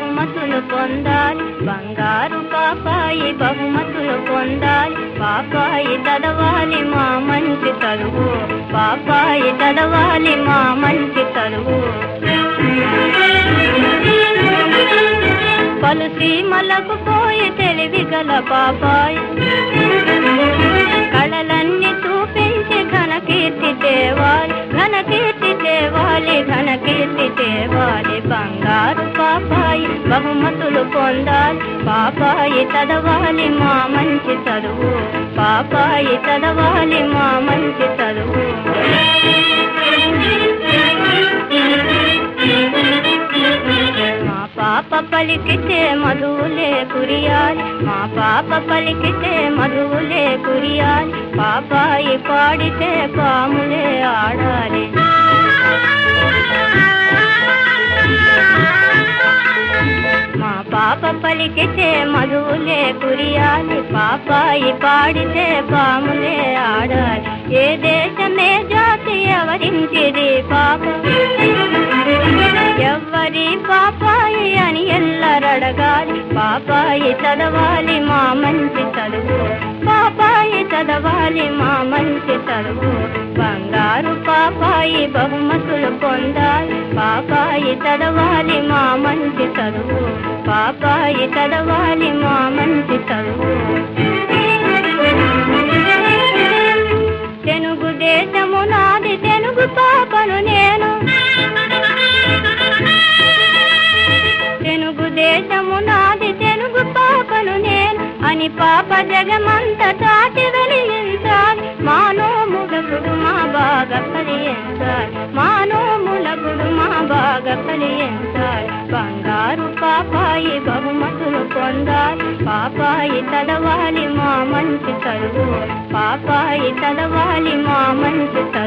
బహుమతులు పొందాలి. బంగారు పాపాయి బహుమతులు పొందాలి. పాపాయి తడవాలి మా మంచి తరువు. పాపాయి తడవాలి మా మంచి తరువు. పలు సీమలకు పోయి తెలివి గల పాపాయి. కళలన్నీ చూపించి ఘన కీర్తి దేవాలి ఘన కీర్తి దేవాలి ఘన కీర్తి బంగారు బహుమతులు పొందాలి. పాపాయి చదవాలి మా మంచి చదువు. పాపాయి చదవాలి మా మంచి చదువు. మా పాప పలికితే మధువులే కురియాలి. మా పాప పలికితే మధువులే కురియాలి. పాపాయి పాడితే పాములే పలికితే మధువులే కురియాలి పాపాయి పాడితే పాములే ఆడాలి. ఏ దేశమే జాతి ఎవరింటిది పాప? ఎవ్వరి పాపాయి అని ఎల్లరడగాలి. పాపాయి చదవాలి మా మంచి చదువు. పాపాయి చదవాలి మా మంచి చదువు. బంగారు పాపాయి బహుమతులు పొందాలి. పాపాయి చదవాలి మా మంచి చదువు. పాపాయి చదవాలి మా మంచి చదువు తెలుగు దేశము నాది తెలుగు పాపను నేను. తెలుగు దేశము నాది తెలుగు పాపను నేను. అని పాప జగమంత చాటి వెలిగించాలి. ముగ మా బాగా పరిగించాలి మా పాపాయి బహుమతులు పొందాలి. పాపాయి చదవాలి మా మంచి చదువు పాపాయి చదవాలి మా మంచి చదువు